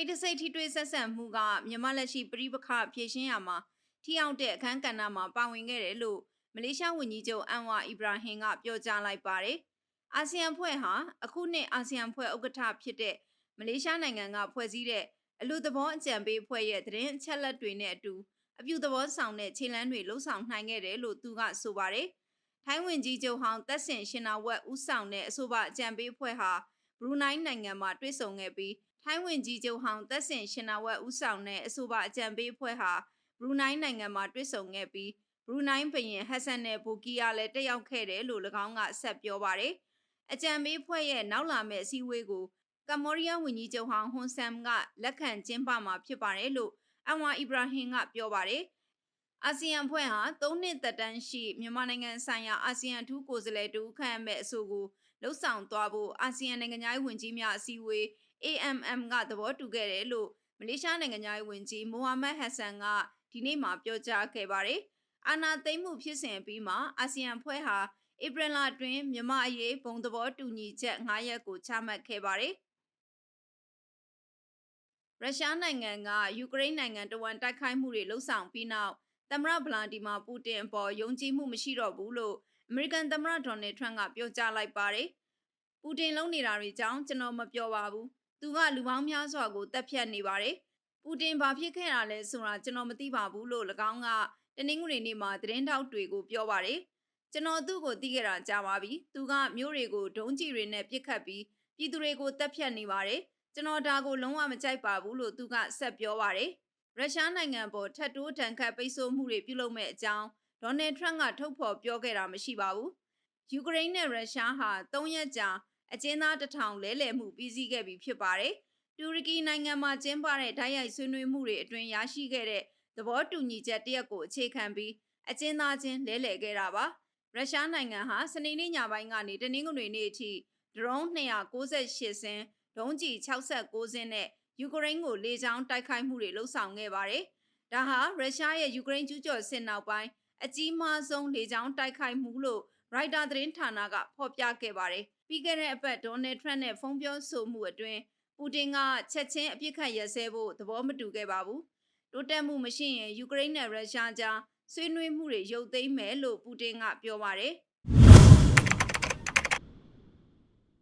တိတ်တဆိတ်ထိတွေ့ဆက်ဆံမှုကမြန်မာလက်ရှိပြည်ပခဖြည့်ရှင်းရမှာထိရောက်တဲ့အခန်းကဏ္ဍမှာပါဝင်ခဲ့တယ်လို့မလေးရှားဝန်ကြီးချုပ်အန်ဝါအီဘရာဟင်ကပြောကြားလိုက်ပါတယ်။အာဆီယံဖွဲ့ဟာအခုနှစ်အာဆီယံဖွဲ့ဥက္ကဋ္ဌဖြစ်တဲ့မလေးရှားနိုင်ငံကဖွဲ့စည်းတဲ့အလူသဘောအကြံပေးဖွဲ့ရဲ့သတင်းအချက်အလက်တွေနဲ့အတူအပြုသဘောဆောင်တဲ့ခြေလှမ်းတွေလှုပ်ဆောင်နိုင်ခဲ့တယ်လို့သူကဆိုပါတယ်။ထိုင်းဝန်ကြီးချုပ်ဟောင်းတက်ဆင်ရှင်နာဝက်ဦးဆောင်တဲ့အဆိုပါအကြံပေးဖွဲ့ဟာဘရူနိုင်းနိုင်ငံမှာတွေ့ဆုံခဲ့ပြီး ထိုင်းဝန်ကြီးချုပ်ဟောင်းသက်ဆင်ရှင်နာဝက်ဦးဆောင်တဲ့အဆိုပါအကြံပေးအဖွဲ့ဟာဘရူနိုင်းနိုင်ငံမှာတွေ့ဆုံခဲ့ပြီးဘရူနိုင်းဘုရင်ဟက်ဆန်နဲ့ဘူကီယာလည်းတက်ရောက်ခဲ့တယ်လို့၎င်းကဆက်ပြောပါတယ်။အကြံပေးအဖွဲ့ရဲ့နောက်လာမယ့်အစည်းအဝေးကိုကမ္ဘောဒီးယားဝန်ကြီးချုပ်ဟောင်းဟွန်ဆမ်ကလက်ခံကျင်းပမှာဖြစ်ပါတယ်လို့အန်ဝါအီဘရာဟင်ကပြောပါတယ်။အာဆီယံဖွဲ့ဟာ၃နှစ်သက်တမ်းရှိမြန်မာနိုင်ငံဆိုင်ရာအာဆီယံထူးကိုယ်စားလှယ်တူခန့်အမဲ့အဆိုကို လှုပ်ဆောင်သွားဖို့အာဆီယံနိုင်ငံသားဝန်ကြီးများအစည်းအဝေး AMM ကသဘောတူခဲ့တယ်လို့မလေးရှားနိုင်ငံသားဝန်ကြီးမိုဟာမက်ဟက်ဆန်ကဒီနေ့မှပြောကြားခဲ့ပါတယ်။အာနာသိမ့်မှုဖြစ်စဉ်ပြီးမှအာဆီယံဖွဲ့ဟာဧပြီလအတွင်းမြန်မာအရေးဘုံသဘောတူညီချက်9ရက်ကိုချမှတ်ခဲ့ပါတယ်။ရုရှားနိုင်ငံကယူကရိန်းနိုင်ငံတဝန်တိုက်ခိုက်မှုတွေလှုပ်ဆောင်ပြီးနောက်သမ္မတဗလာဒီမာပူတင်အပေါ်ယုံကြည်မှုမရှိတော့ဘူးလို့ အမေရိကန်သမ္မတဒေါ်နယ်ထရန့်ကပြောကြားလိုက်ပါတယ်။ပူတင်လုံးနေတာတွေကြောင့်ကျွန်တော်မပြောပါဘူး။သူကလူပေါင်းများစွာကိုတပ်ဖြတ်နေပါတယ်။ပူတင်ဘာဖြစ်ခဲ့တာလဲဆိုတာကျွန်တော်မသိပါဘူးလို့၎င်းကတနင်္ဂနွေနေ့မှာသတင်းထောက်တွေကိုပြောပါတယ်။ကျွန်တော်သူ့ကိုသိခဲ့တာကြာပါပြီ။သူကမျိုးတွေကိုဒုံးကျည်တွေနဲ့ပစ်ခတ်ပြီးပြည်သူတွေကိုတပ်ဖြတ်နေပါတယ်။ကျွန်တော်ဒါကိုလုံးဝမကြိုက်ပါဘူးလို့သူကဆက်ပြောပါတယ်။ရုရှားနိုင်ငံပေါ်ထပ်တိုးတန်ခတ်ပိတ်ဆို့မှုတွေပြုလုပ်မဲ့အကြောင်း ဒေါ်နယ်ထရန့်ကထုတ်ဖော်ပြောခဲ့တာမရှိပါဘူး။ယူကရိန်းနဲ့ရုရှားဟာ၃ရက်ကြာအကျဉ်းသားတထောင်လဲလှယ်မှုပြီးစီးခဲ့ပြီဖြစ်ပါတယ်။တူရကီနိုင်ငံမှာကျင်းပတဲ့ဓာတ်ရိုက်ဆွေးနွေးမှုတွေအတွင်းရရှိခဲ့တဲ့သဘောတူညီချက်တရက်ကိုအခြေခံပြီးအကျဉ်းသားချင်းလဲလှယ်ခဲ့တာပါ။ရုရှားနိုင်ငံဟာစနေနေ့ညပိုင်းကနေတနင်္ဂနွေနေ့အထိဒရုန်း298စင်းဒုံးကျည်69စင်းနဲ့ယူကရိန်းကိုလေကြောင်းတိုက်ခိုက်မှုတွေလှုပ်ဆောင်ခဲ့ပါတယ်။ဒါဟာရုရှားရဲ့ယူကရိန်းကျူးကျော်စစ်နောက်ပိုင်း အကြီးမားဆုံးလေကြောင်းတိုက်ခိုက်မှုလို့ရိုက်တာသတင်းဌာနကဖော်ပြခဲ့ပါတယ်။ပြီးခဲ့တဲ့အပတ်ဒေါ်နယ်ထရန့်နဲ့ဖုန်းပြောဆိုမှုအတွင်းပူတင်ကချက်ချင်းအပြစ်ခတ်ရစဲဖို့သဘောမတူခဲ့ပါဘူး။တိုးတက်မှုမရှိရင်ယူကရိန်းနဲ့ရုရှားကြားဆွေးနွေးမှုတွေရုပ်သိမ်းမယ်လို့ပူတင်ကပြောပါတယ်။